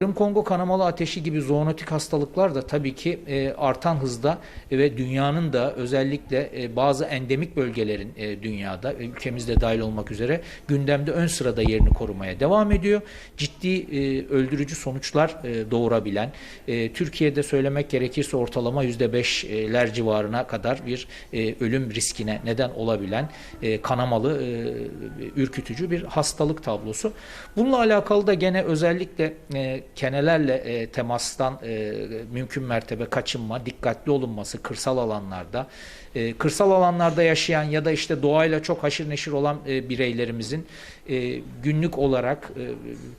Kırım Kongo kanamalı ateşi gibi zoonotik hastalıklar da tabii ki e, artan hızda ve dünyanın da özellikle e, bazı endemik bölgelerin e, dünyada ülkemizde dahil olmak üzere gündemde ön sırada yerini korumaya devam ediyor. Ciddi e, öldürücü sonuçlar e, doğurabilen, e, Türkiye'de söylemek gerekirse ortalama %5'ler civarına kadar bir e, ölüm riskine neden olabilen e, kanamalı, e, ürkütücü bir hastalık tablosu. Bununla alakalı da gene özellikle e, kenelerle e, temastan e, mümkün mertebe kaçınma, dikkatli olunması kırsal alanlarda, e, kırsal alanlarda yaşayan ya da işte doğayla çok haşır neşir olan e, bireylerimizin e, günlük olarak e,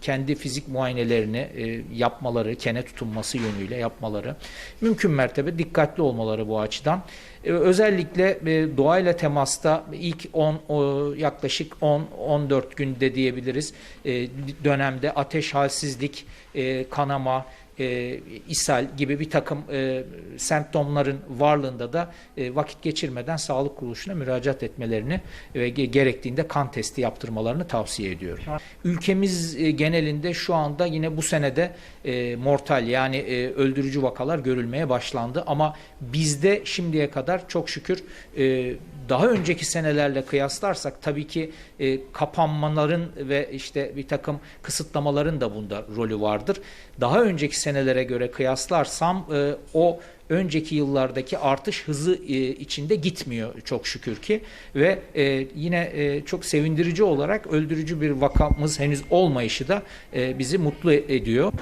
kendi fizik muayenelerini e, yapmaları, kene tutunması yönüyle yapmaları, mümkün mertebe dikkatli olmaları bu açıdan. E, özellikle e, doğayla temasta ilk 10 o, yaklaşık 10-14 günde diyebiliriz e, dönemde ateş halsizlik, e, kanama, e, ishal gibi bir takım e, semptomların varlığında da e, vakit geçirmeden sağlık kuruluşuna müracaat etmelerini ve ge- gerektiğinde kan testi yaptırmalarını tavsiye ediyorum. Ülkemiz e, genelinde şu anda yine bu senede e, mortal yani e, öldürücü vakalar görülmeye başlandı ama bizde şimdiye kadar çok şükür e, daha önceki senelerle kıyaslarsak tabii ki e, kapanmaların ve işte bir takım kısıtlamaların da bunda rolü vardır. Daha önceki senelere göre kıyaslarsam e, o önceki yıllardaki artış hızı e, içinde gitmiyor çok şükür ki ve e, yine e, çok sevindirici olarak öldürücü bir vakamız henüz olmayışı da e, bizi mutlu ediyor.